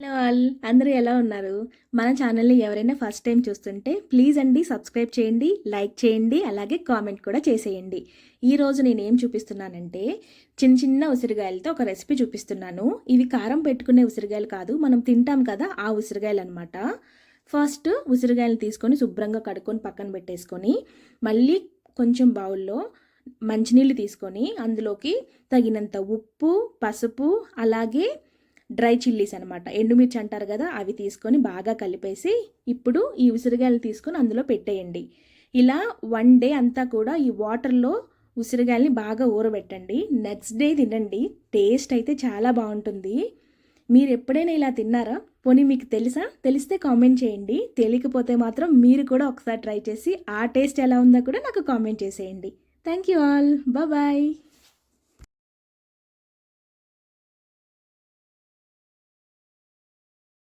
Hello all అందరూ ఎలా ఉన్నారు? మన ఛానల్ని ఎవరైనా ఫస్ట్ టైం చూస్తుంటే ప్లీజ్ అండి సబ్స్క్రైబ్ చేయండి లైక్ చేయండి అలాగే కామెంట్ కూడా చేసేయండి. ఈరోజు నేను ఏం చూపిస్తున్నానంటే చిన్న చిన్న ఉసిరికాయలతో ఒక రెసిపీ చూపిస్తున్నాను. ఇవి కారం పెట్టుకునే ఉసిరికాయలు కాదు మనం తింటాం కదా ఆ ఉసిరికాయలు అనమాట ఫస్ట్ ఉసిరికాయలు తీసుకొని శుభ్రంగా కడుక్కొని పక్కన పెట్టేసుకొని మళ్ళీ కొంచెం బౌల్లో మంచినీళ్ళు తీసుకొని అందులోకి తగినంత ఉప్పు పసుపు అలాగే డ్రై చిల్లీస్ అనమాట ఎండుమిర్చి అంటారు కదా అవి తీసుకొని బాగా కలిపేసి ఇప్పుడు ఈ ఉసిరికాయలు తీసుకొని అందులో పెట్టేయండి. ఇలా వన్ డే అంతా కూడా ఈ వాటర్లో ఉసిరిగాయల్ని బాగా ఊరబెట్టండి. నెక్స్ట్ డే తినండి. టేస్ట్ అయితే చాలా బాగుంటుంది. మీరు ఎప్పుడైనా ఇలా తిన్నారా? పోనీ మీకు తెలుసా? తెలిస్తే కామెంట్ చేయండి. తెలియకపోతే మాత్రం మీరు కూడా ఒకసారి ట్రై చేసి ఆ టేస్ట్ ఎలా ఉందో కూడా నాకు కామెంట్ చేసేయండి. Thank you all. బాయ్.